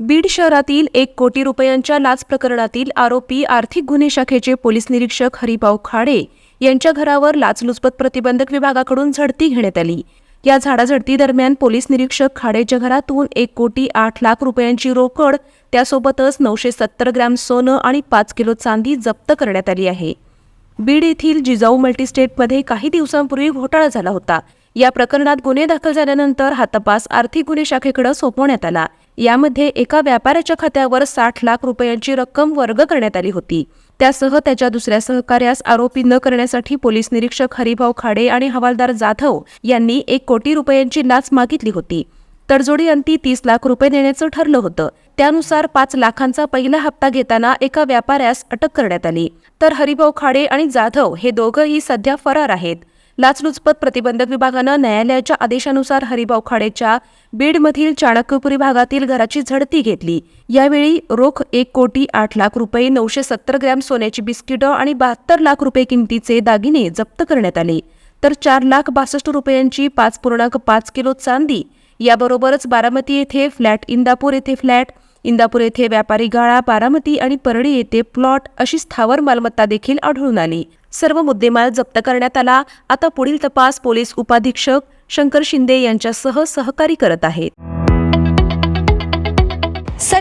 बीड शहरातील एक कोटी रुपयांच्या लाच प्रकरणातील आरोपी आर्थिक गुन्हे शाखेचे पोलीस निरीक्षक हरिभाऊ खाडे यांच्या घरावर लाचलुचपत प्रतिबंधक विभागाकडून झडती घेण्यात आली. या झाडाझडती दरम्यान पोलीस निरीक्षक खाडेच्या घरातून एक कोटी आठ लाख रुपयांची रोकड त्यासोबतच नऊशे सत्तर ग्रॅम सोनं आणि पाच किलो चांदी जप्त करण्यात आली आहे. बीड येथील जिजाऊ मल्टीस्टेटमध्ये काही दिवसांपूर्वी घोटाळा झाला होता. या प्रकरणात गुन्हे दाखल झाल्यानंतर हा तपास आर्थिक गुन्हे शाखेकडे सोपवण्यात आला. यामध्ये एका व्यापाऱ्याच्या खात्यावर साठ लाख रुपयांची रक्कम वर्ग करण्यात आली होती. त्यासह त्याच्या दुसऱ्या सहकार्यास आरोपी न करण्यासाठी पोलीस निरीक्षक हरिभाऊ खाडे आणि हवालदार जाधव यांनी एक कोटी रुपयांची लाच मागितली होती. तडजोडी अंती तीस लाख रुपये देण्याचं ठरलं होतं. त्यानुसार पाच लाखांचा पहिला हप्ता घेताना एका व्यापाऱ्यास अटक करण्यात आली. तर हरिभाऊ खाडे आणि जाधव हे दोघंही सध्या फरार आहेत. लाचलुचपत प्रतिबंधक विभागानं न्यायालयाच्या आदेशानुसार हरिभाऊ खाडेच्या बीडमधील चाणक्यपुरी भागातील घराची झडती घेतली. यावेळी रोख एक कोटी आठ लाख रुपये नऊशे सत्तर ग्रॅम सोन्याची बिस्किटं आणि बहात्तर लाख रुपये किमतीचे दागिने जप्त करण्यात आले. तर चार लाख बासष्ट रुपयांची पाच पूर्णांक पाच किलो चांदी. याबरोबरच बारामती येथे फ्लॅट इंदापूर येथे फ्लॅट इंदापूर येथे व्यापारी गाळा बारामती आणि परळी येथे प्लॉट अशी स्थावर मालमत्ता देखील आढळून आली. सर्व मुद्देमाल जप्त करण्यात आला. आता पुढील तपास पोलीस उपाधीक्षक शंकर शिंदे यांच्यासह सहकारी करत आहेत.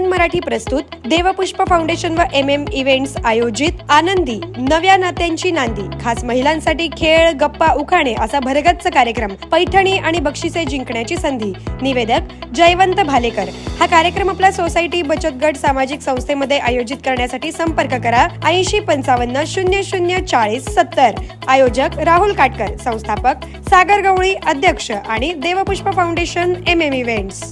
सन मराठी प्रस्तुत देवपुष्प फाउंडेशन व एम एम इव्हेंट्स आयोजित आनंदी नव्या नात्यांची नांदी. खास महिलांसाठी खेळ गप्पा उखाणे असा भरगच्च कार्यक्रम पैठणी आणि बक्षिसे जिंकण्याची संधी. निवेदक जयवंत भालेकर. हा कार्यक्रम आपल्या सोसायटी बचत गट सामाजिक संस्थेमध्ये आयोजित करण्यासाठी संपर्क करा. ऐंशी पंचावन्न शून्य शून्य चाळीस सत्तर. आयोजक राहुल काटकर. संस्थापक सागर गवळी अध्यक्ष आणि Devpushp foundation M M events